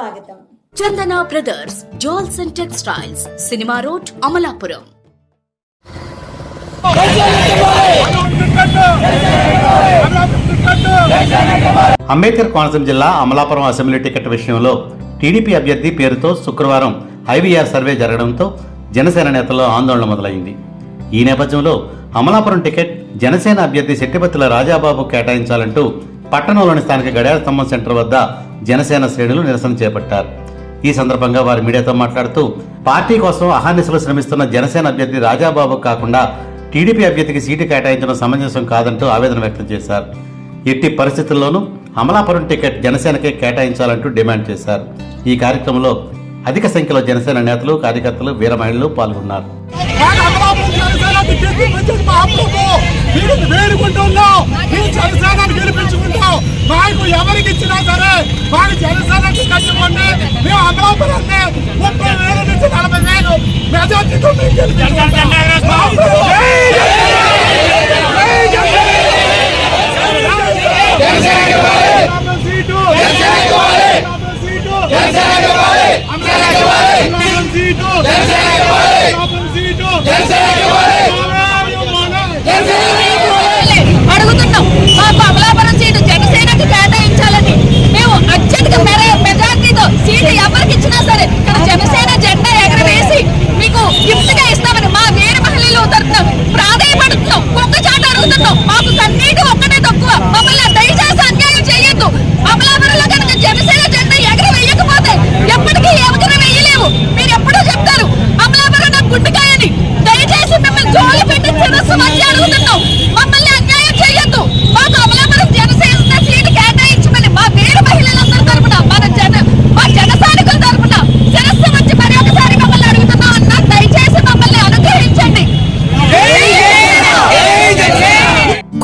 స్వాగతం. Chandana brothers jewels and textiles cinema road Amalapuram. Ambedkar Konaseema జిల్లా Amalapuram assembly ticket విషయంలో TDP అభ్యర్థి పేరుతో శుక్రవారం ఐవీఆర్ సర్వే జరగడంతో జనసేన నేతల్లో ఆందోళన మొదలైంది. ఈ నేపథ్యంలో అమలాపురం టికెట్ జనసేన అభ్యర్థి శెట్టిపత్తుల రాజాబాబు కేటాయించాలంటూ పట్టణంలోని స్థానిక గడియార స్తంభం సెంటర్ వద్ద జనసేన శ్రేణులు నిరసన చేపట్టారు. ఈ సందర్భంగా వారు మీడియాతో మాట్లాడుతూ పార్టీ కోసం అహానిశలు శ్రమిస్తున్న జనసేన అభ్యర్థి రాజాబాబు కాకుండా టీడీపీ అభ్యర్థికి సీటు కేటాయించడం సమంజసం కాదంటూ ఆవేదన వ్యక్తం చేశారు. ఎట్టి పరిస్థితుల్లోనూ అమలాపురం టికెట్ జనసేనకే కేటాయించాలంటూ డిమాండ్ చేశారు. ఈ కార్యక్రమంలో అధిక సంఖ్యలో జనసేన నేతలు కార్యకర్తలు వీరమహిళలు పాల్గొన్నారు. వేడుకుంటున్నాం అమలాపురం జనసేన టికెట్ ఇప్పించండి మా అప్పుకు మీరు వేడుకుంటున్నాం మీరు జనసేనని గెలిపించుకుంటాం మాకు ఇచ్చినా సరే మాకు జనసేనకి కట్టుకోండి మేము అమలాపురాన్ని ముప్పై వేల నుంచి నలభై వేలు. మెజార్టీతో మేము గెలిపించుకుంటాం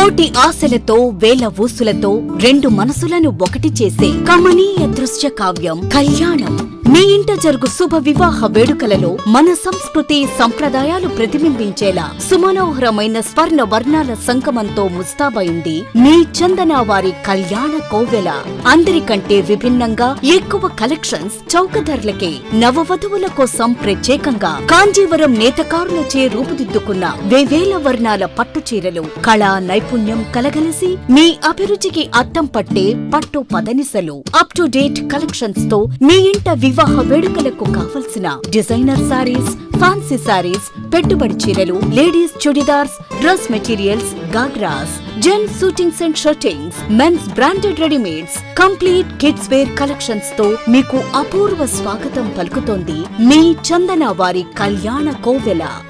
కోటి ఆశలతో వేల ఊసులతో రెండు మనసులను ఒకటి చేసే కమనీయ దృశ్య కావ్యం కళ్యాణం. మీ ఇంట జరుగు శుభ వివాహ వేడుకలలో మన సంస్కృతి సంప్రదాయాలు ప్రతిబింబించేలా సుమనోహరమైన స్వర్ణ వర్ణాల సంగమంతో ముస్తాబైంది మీ చందన వారి కళ్యాణ కోవెల. అందరికంటే విభిన్నంగా ఎక్కువ కలెక్షన్స్ చౌక ధరలకే నవవధువుల కోసం ప్రత్యేకంగా కాంజీవరం నేతకారులచే రూపుదిద్దుకున్న వేవేల వర్ణాల పట్టు చీరలు కళా నైపుణ్యం కలగలిసి మీ అభిరుచికి అద్దం పట్టే పట్టు పదనిసలు. అప్ టు డేట్ కలెక్షన్స్తో మీ ఇంట వివాహ వేడుకలకు కావలసిన డిజైనర్ సారీస్ ఫ్యాన్సీ సారీస్ పెట్టుబడి చీరలు ladies chudidars dress materials ghagras gents suitings and shirtings mens branded readymades complete kids wear కలెక్షన్స్తో మీకు అపూర్వ స్వాగతం పలుకుతోంది మీ చందన వారి కళ్యాణ కోవెల.